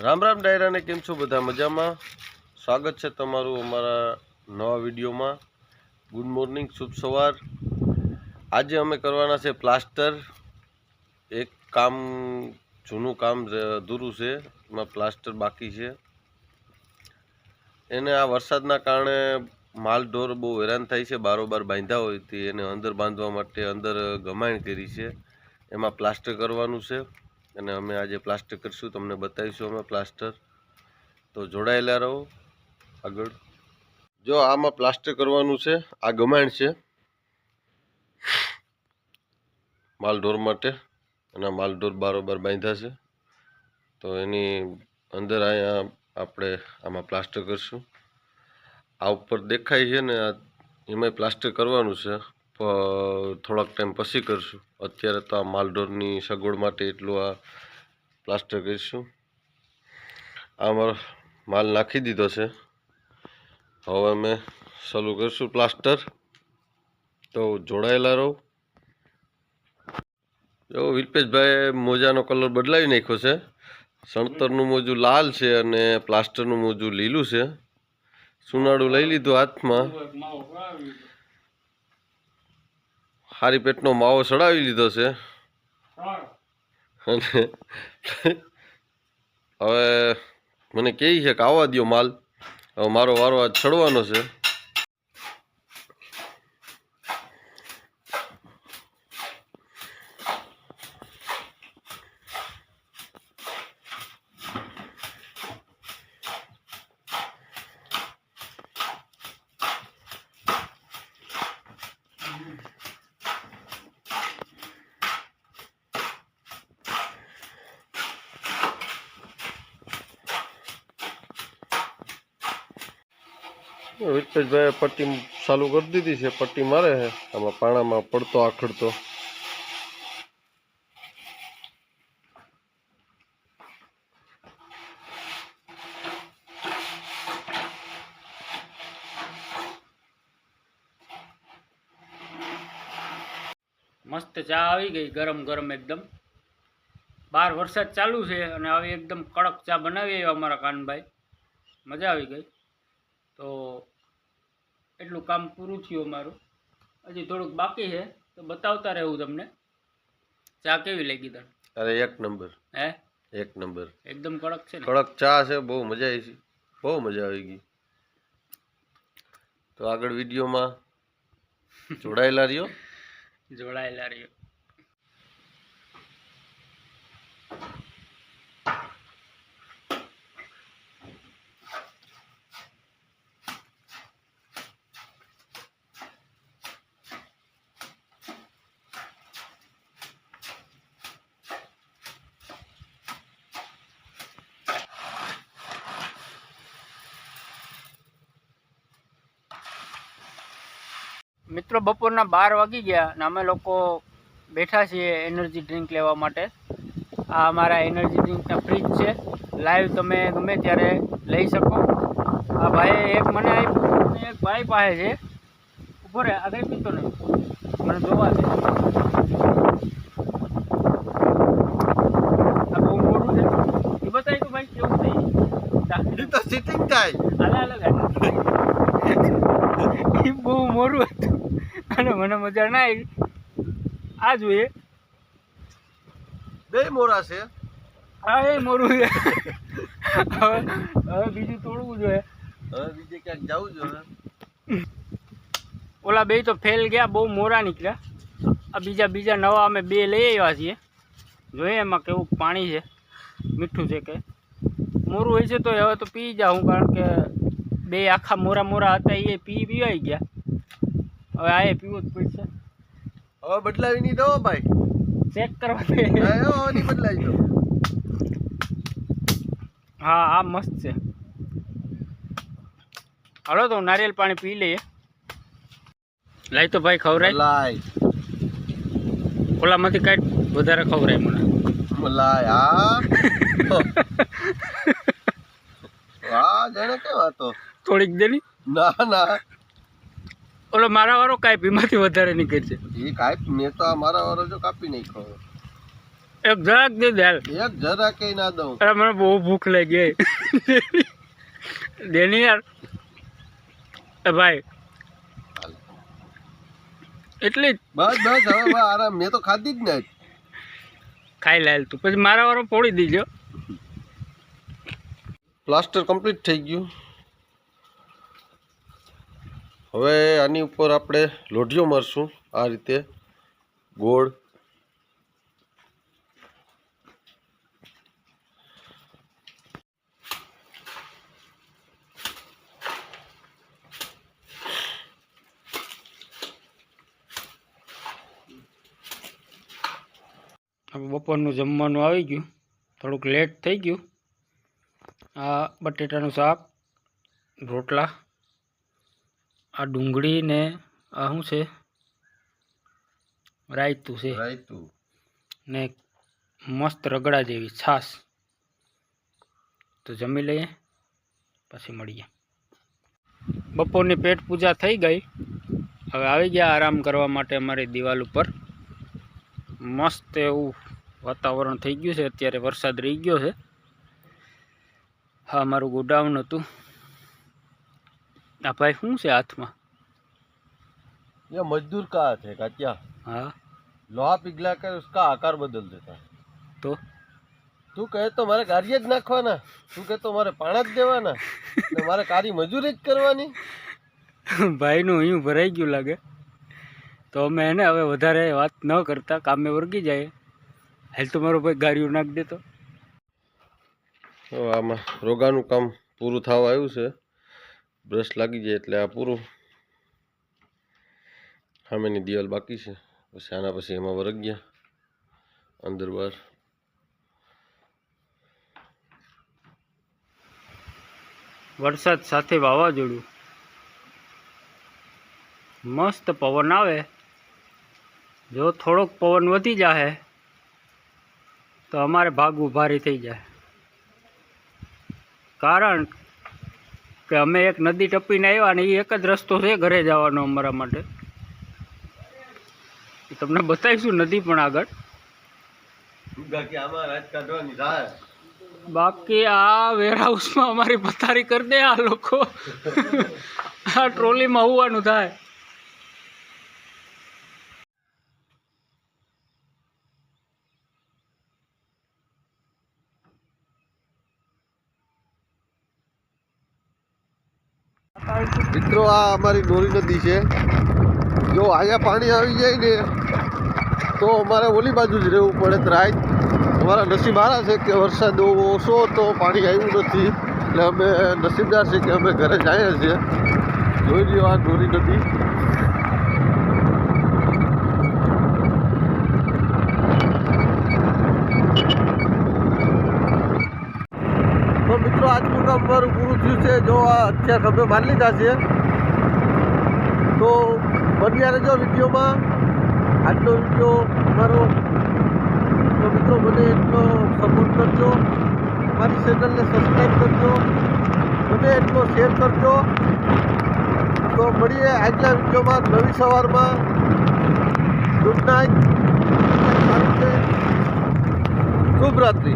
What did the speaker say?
રામ રામ ડાયરાને કેમ છો બધા મજામાં? સ્વાગત છે તમારું અમારા નવા વિડીયોમાં. ગુડ મોર્નિંગ શુભ સવાર. આજે અમે કરવાના છે પ્લાસ્ટર. એક કામ, જૂનું કામ અધૂરું છે, એમાં પ્લાસ્ટર બાકી છે. એને આ વરસાદના કારણે માલ ઢોર બહુ હેરાન થાય છે, બારોબાર બાંધ્યા હોય તે એને અંદર બાંધવા માટે અંદર ગમાણ કરી છે. એમાં પ્લાસ્ટર કરવાનું છે. અને અમે આજે પ્લાસ્ટર કરીશું, તમને બતાવીશું અમે પ્લાસ્ટર. તો જોડાયેલા રહો આગળ. જો આમાં પ્લાસ્ટર કરવાનું છે, આ ગમાણ છે. માલઢોર માટે, અને માલઢોર બારોબાર બાંધ્યા છે. તો એની અંદર અહીંયા આપણે આમાં પ્લાસ્ટર કરીશું. આ ઉપર દેખાય છે ને એમાંય પ્લાસ્ટર કરવાનું છે. થોડાક ટાઈમ પછી કરશું. અત્યારે તો આ માલઢોરની સગવડ માટે એટલું આ પ્લાસ્ટર કરીશું. આ મારો માલ નાખી દીધો છે. હવે અમે ચાલુ કરીશું પ્લાસ્ટર તો જોડાયેલા રહો. જો વિલ્પેશભાઈ મોજાનો કલર બદલાવી નાખ્યો છે. સણતરનું મોજું લાલ છે અને પ્લાસ્ટરનું મોજું લીલું છે. સુનાળું લઈ લીધું હાથમાં. હારી પેટનો માવો ચડાવી લીધો છે. અને હવે મને કહે છે કે આવવા દ્યો માલ. હવે મારો વારો આજ ચડવાનો છે. વિઠ્ઠેશભાઈ પટ્ટી ચાલુ કરી દીધી છે. પટ્ટી મારે છે. આમાં પાણામાં પડતો, આખડતો. મસ્ત ચા આવી ગઈ, ગરમ ગરમ એકદમ. બહાર વરસાદ ચાલુ છે અને આવી એકદમ કડક ચા બનાવી અમારા કાનભાઈ. મજા આવી ગઈ. તો એટલું કામ પૂરું થયું અમારું. હજી થોડુંક બાકી છે તો બતાવતા રહેવું તમને. ચા કેવી લાગી તને? અરે એક નંબર. હે? એક નંબર. એકદમ કડક છે ને? કડક ચા છે બહુ મજા આવી છે. બહુ મજા આવી ગઈ. તો આગળ વિડીયોમાં જોડાયેલા રહ્યો. જોડાયેલા રહ્યો. મિત્રો બપોરના બાર વાગી ગયા અને અમે લોકો બેઠા છીએ એનર્જી ડ્રિંક લેવા માટે. આ અમારા એનર્જી ડ્રિંકના ફ્રીજ છે. લાઈવ તમે ગમે ત્યારે લઈ શકો. આ ભાઈએ એક મને આપ્યું એક ભાઈ પાસે છે. ઊભો રહે આગળ પીતો નહીં. મને જોવા દે. આ બહુ મોટું છે. એ બતાવી તો ભાઈ કેવું થઈ તો સિટિંગ થાય અલગ અલગ એ બહુ મોરું હતું. અને મને મજા ના આવી. આ જોઈએ. બે મોરા છે. હા એ મોરું છે. હવે હવે બીજું તોડવું જોઈએ. હવે બીજે ક્યાંક જવું જોઈએ ઓલા બે તો ફેલ ગયા બહુ મોરા નીકળ્યા. આ બીજા બીજા નવા અમે બે લઈ આવ્યા છીએ. જોઈએ એમાં કેવું પાણી છે મીઠું છે કે. મોરું હોય છે તો હવે તો પી જાઉં કારણ કે બે આખા મોરા મોરા હતા એ પી પીવાઈ ગયા. હવે આ પીવો જ પડશે. હવે બદલાવી નહીં દો ભાઈ. ચેક કરવા દે. નહીં બદલાવી દો. હા આ મસ્ત છે. હાલો તો નારિયેલ પાણી પી લઈએ. લાઈ તો ભાઈ ખવરાય. લાય ઓલામાંથી કાંઈક વધારે ખવરાય મને. મલાઈ હા. જાણે કેમ તો. થોડીક દેની. ના ના. ઓલો મારા વાળો કાંઈ પીમાંથી વધારે નીકળશે. એ કાપ મેં તો આ મારા વાળો જો કાપી નાખ્યો. એક જરાક દે દે એક જરાક કઈ ના દઉં. અરે મને બહુ ભૂખ લાગી દેની યાર. એ ભાઈ. એટલી બસ બસ હવે આરામ. મેં તો ખાધી જ ને ખાઈ લાયેલ તું. પછી મારા વાળો પોડી દીજો. પ્લાસ્ટર કમ્પ્લીટ થઈ ગયું. હવે આની ઉપર આપણે લોઢીઓ મારશું, આ રીતે ગોળ. બપોરનું જમવાનું આવી ગયું. થોડુંક લેટ થઈ ગયું. આ બટેટાનું શાક, રોટલા. આ ડુંગળી ને આ શું છે? રાયતું છે. રાયતું. ને મસ્ત રગડા જેવી છાશ. તો જમી લઈએ પછી મળીએ. બપોરની પેટ પૂજા થઈ ગઈ. હવે આવી ગયા આરામ કરવા માટે અમારી દિવાલ ઉપર. મસ્ત એવું વાતાવરણ થઈ ગયું છે. અત્યારે વરસાદ રહી ગયો છે. હા મારું ગોડાઉન હતું. આ ભાઈ શું છે હાથમાં ये मजदूर का हाथ है का क्या હા लोहा पिघला कर उसका आकार बदल देता है તો તું કહે તો મારે કાર્ય જ નાખવાના તું કહે તો મારે પાણા જ દેવાના ને મારે કારી મજૂરી જ કરવાની ભાઈનું અહીં ભરાઈ ગયું લાગે તો અમે એને હવે વધારે વાત ન કરતા કામે વર્ગી જાય હાલ તો મારો ભાઈ ગાડીઓ નાખી દેતો આમાં રોગાનું કામ પૂરું થવા આવ્યું છે બ્રશ લાગી જાય એટલે આ પૂરું. સામેની દિવાલ બાકી છે. પછી આના પછી એમાં વરગ ગયા. અંદર બહાર વરસાદ સાથે વાવાઝોડું. મસ્ત પવન આવે. જો થોડોક પવન વધી જાહે, તો અમારે ભાગ ઉભારી થઈ જાય. કારણ કે અમે એક નદી ટપીને આવ્યા ને એ એક જ રસ્તો છે ઘરે જવાનો અમારા માટે. તમને બતાવીશું નદી પણ આગળ. બાકી આ વેરહાઉસમાં અમારી પથારી કરી દે આ લોકો. આ ટ્રોલીમાં હોવાનું થાય. મિત્રો, આ અમારી ડોરી નદી છે. જો અહીંયા પાણી આવી જાય ને, તો અમારે ઓલી બાજુ જ રહેવું પડે રાત અમારા નસીબ હારા છે કે વરસાદ ઓછો તો પાણી આવ્યું નથી. એટલે અમે નસીબદાર છે કે અમે ઘરે જઈએ છીએ. જોઈ લ્યો આ ડોરી નદી તો આજનું પૂરું છે. જો આ અત્યારે ખભે મારી લીધા છે. તો બન્યા રહેજો વિડીયોમાં આજનો વીડિયો મારો, તો મિત્રો મને એટલો સપોર્ટ કરજો. મારી ચેનલને સબસ્ક્રાઈબ કરજો. મને એટલો શેર કરજો. તો મળીએ આજના વિડીયોમાં નવી સવારમાં. ગુડ નાઇટ શુભ રાત્રિ.